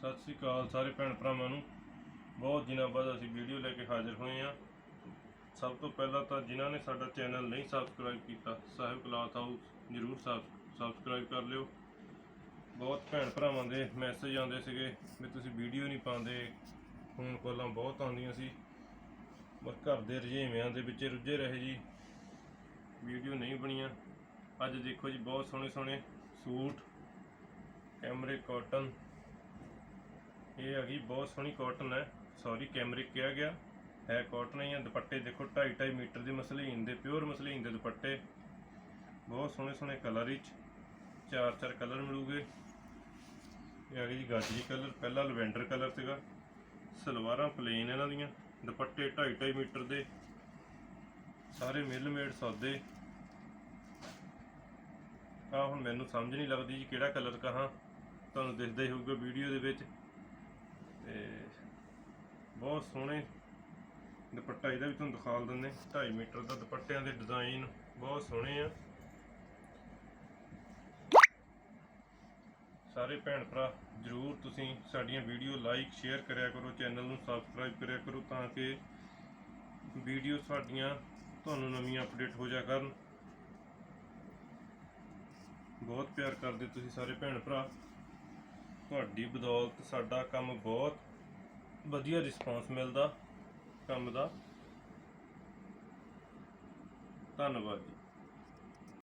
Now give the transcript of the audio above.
ਸਤਿ ਸ੍ਰੀ ਅਕਾਲ ਸਾਰੇ ਭੈਣ ਭਰਾਵਾਂ ਨੂੰ। ਬਹੁਤ ਦਿਨਾਂ ਬਾਅਦ ਅਸੀਂ ਵੀਡੀਓ ਲੈ ਕੇ ਹਾਜ਼ਰ ਹੋਏ ਹਾਂ। ਸਭ ਤੋਂ ਪਹਿਲਾਂ ਤਾਂ ਜਿਨ੍ਹਾਂ ਨੇ ਸਾਡਾ ਚੈਨਲ ਨਹੀਂ ਸਬਸਕ੍ਰਾਈਬ ਕੀਤਾ, ਸਾਹਿਬ ਕਲਾਥ ਹਾਊਸ ਜਰੂਰ ਸਬਸਕ੍ਰਾਈਬ ਕਰ ਲਿਓ। ਬਹੁਤ ਭੈਣ ਭਰਾਵਾਂ ਦੇ ਮੈਸੇਜ ਆਉਂਦੇ ਸੀਗੇ ਵੀ ਤੁਸੀਂ ਵੀਡੀਓ ਨਹੀਂ ਪਾਉਂਦੇ ਫੋਨ ਕਾਲਾਂ ਬਹੁਤ ਆਉਂਦੀਆਂ ਸੀ। ਪਰ ਘਰ ਦੇ ਰੁਝੇਵਿਆਂ ਦੇ ਵਿੱਚ ਰੁੱਝੇ ਰਹੇ ਜੀ। ਵੀਡੀਓ ਨਹੀਂ ਬਣੀਆਂ। ਅੱਜ ਦੇਖੋ ਜੀ, ਬਹੁਤ ਸੋਹਣੇ ਸੋਹਣੇ ਸੂਟ, ਕੈਮਰੇ ਕਾਟਨ ਇਹ ਹੈਗੀ ਬਹੁਤ ਸੋਹਣੀ ਕਾਟਨ ਹੈ। ਸੌਰੀ ਕੈਮਰਿਕ ਕਿਹਾ ਗਿਆ। ਹੈ ਕਾਟਨ ਹੀ ਆ, ਦੁਪੱਟੇ ਦੇਖੋ 2.5 2.5 ਮੀਟਰ ਦੀ ਮਸਲੀਨ ਦੇ ਪਿਓਰ ਮਸਲੀਨ ਦੇ ਦੁਪੱਟੇ। ਬਹੁਤ ਸੋਹਣੇ ਸੋਹਣੇ ਕਲਰ ਵਿੱਚ ਚਾਰ ਚਾਰ ਕਲਰ ਮਿਲੂਗੇ। ਇਹ ਹੈਗੀ ਜੀ ਗਾਜਰੀ ਕਲਰ ਪਹਿਲਾ ਲਵੈਂਡਰ ਕਲਰ ਸੀਗਾ। ਸਲਵਾਰਾਂ ਪਲੇਨ ਇਹਨਾਂ ਦੀਆਂ, ਦੁਪੱਟੇ 2.5 2.5 ਮੀਟਰ ਦੇ। ਸਾਰੇ ਮਿਲ ਮੇਡ ਸੌਦੇ। ਆ ਹੁਣ ਮੈਨੂੰ ਸਮਝ ਨਹੀਂ ਲੱਗਦੀ ਜੀ ਕਿਹੜਾ ਕਲਰ ਕਹਾਂ। ਤੁਹਾਨੂੰ ਦਿਖਦਾ ਹੀ ਹੋਊਗਾ ਵੀਡੀਓ ਦੇ ਵਿੱਚ। ਤੇ ਬਹੁਤ ਸੋਹਣੇ ਦੁਪੱਟਾ ਇਹਦਾ ਵੀ ਤੁਹਾਨੂੰ ਦਿਖਾ ਦਿੰਦੇ 2.5 ਮੀਟਰ ਦਾ ਦੁਪੱਟਿਆਂ ਦੇ ਡਿਜ਼ਾਈਨ ਬਹੁਤ ਸੋਹਣੇ ਆ। ਸਾਰੇ ਭੈਣ ਭਰਾ ਜਰੂਰ ਤੁਸੀਂ ਸਾਡੀਆਂ ਵੀਡੀਓ ਲਾਈਕ, ਸ਼ੇਅਰ ਕਰਿਆ ਕਰੋ, ਚੈਨਲ ਨੂੰ ਸਬਸਕ੍ਰਾਈਬ ਕਰਿਆ ਕਰੋ ਤਾਂ ਕਿ ਵੀਡੀਓ ਸਾਡੀਆਂ ਤੁਹਾਨੂੰ ਨਵੀਆਂ ਅਪਡੇਟ ਹੋ ਜਾ ਕਰਨ। ਬਹੁਤ ਪਿਆਰ ਕਰਦੇ ਤੁਸੀਂ ਸਾਰੇ ਭੈਣ ਭਰਾ। ਤੁਹਾਡੀ ਬਦੌਲਤ ਸਾਡਾ ਕੰਮ ਬਹੁਤ ਵਧੀਆ ਰਿਸਪਾਂਸ ਮਿਲਦਾ ਕੰਮ ਦਾ। ਧੰਨਵਾਦ ਜੀ।